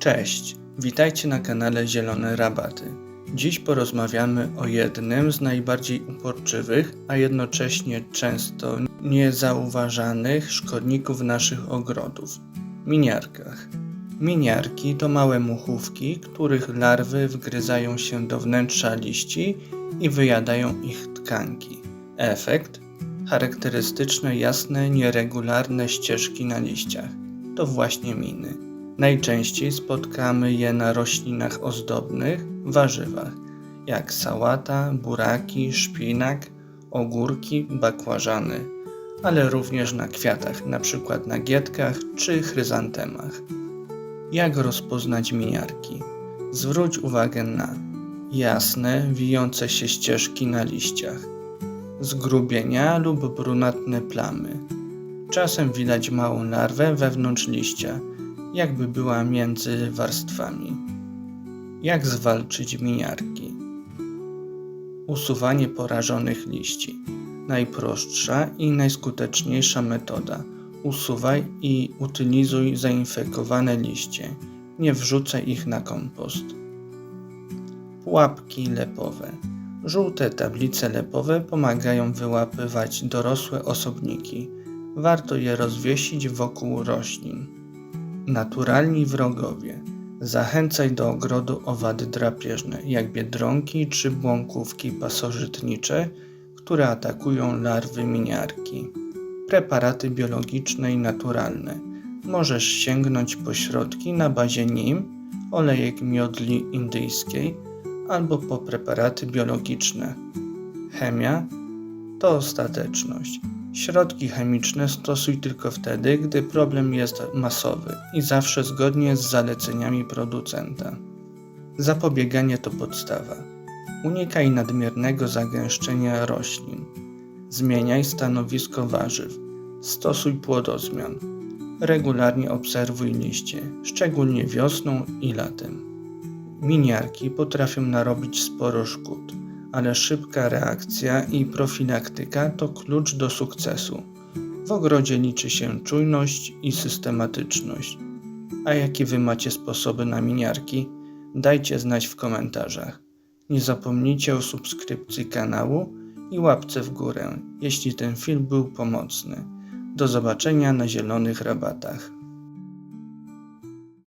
Cześć, witajcie na kanale Zielone Rabaty. Dziś porozmawiamy o jednym z najbardziej uporczywych, a jednocześnie często niezauważanych szkodników naszych ogrodów miniarkach. Miniarki to małe muchówki, których larwy wgryzają się do wnętrza liści i wyjadają ich tkanki. Efekt? Charakterystyczne jasne, nieregularne ścieżki na liściach. To właśnie miny. Najczęściej spotkamy je na roślinach ozdobnych, warzywach, jak sałata, buraki, szpinak, ogórki, bakłażany, ale również na kwiatach, np. na gietkach czy chryzantemach. Jak rozpoznać miniarki? Zwróć uwagę na jasne, wijące się ścieżki na liściach, zgrubienia lub brunatne plamy. Czasem widać małą larwę wewnątrz liścia, jakby była między warstwami. Jak zwalczyć miniarki? Usuwanie porażonych liści. Najprostsza i najskuteczniejsza metoda. Usuwaj i utylizuj zainfekowane liście. Nie wrzucaj ich na kompost. Pułapki lepowe. Żółte tablice lepowe pomagają wyłapywać dorosłe osobniki. Warto je rozwiesić wokół roślin. Naturalni wrogowie. Zachęcaj do ogrodu owady drapieżne, jak biedronki czy błąkówki pasożytnicze, które atakują larwy miniarki. Preparaty biologiczne i naturalne. Możesz sięgnąć po środki na bazie nim, olejek miodli indyjskiej albo po preparaty biologiczne. Chemia to ostateczność. Środki chemiczne stosuj tylko wtedy, gdy problem jest masowy i zawsze zgodnie z zaleceniami producenta. Zapobieganie to podstawa. Unikaj nadmiernego zagęszczenia roślin. Zmieniaj stanowisko warzyw. Stosuj płodozmian. Regularnie obserwuj liście, szczególnie wiosną i latem. Miniarki potrafią narobić sporo szkód ale szybka reakcja i profilaktyka to klucz do sukcesu. W ogrodzie liczy się czujność i systematyczność. A jakie wy macie sposoby na miniarki? Dajcie znać w komentarzach. Nie zapomnijcie o subskrypcji kanału i łapce w górę, jeśli ten film był pomocny. Do zobaczenia na zielonych rabatach.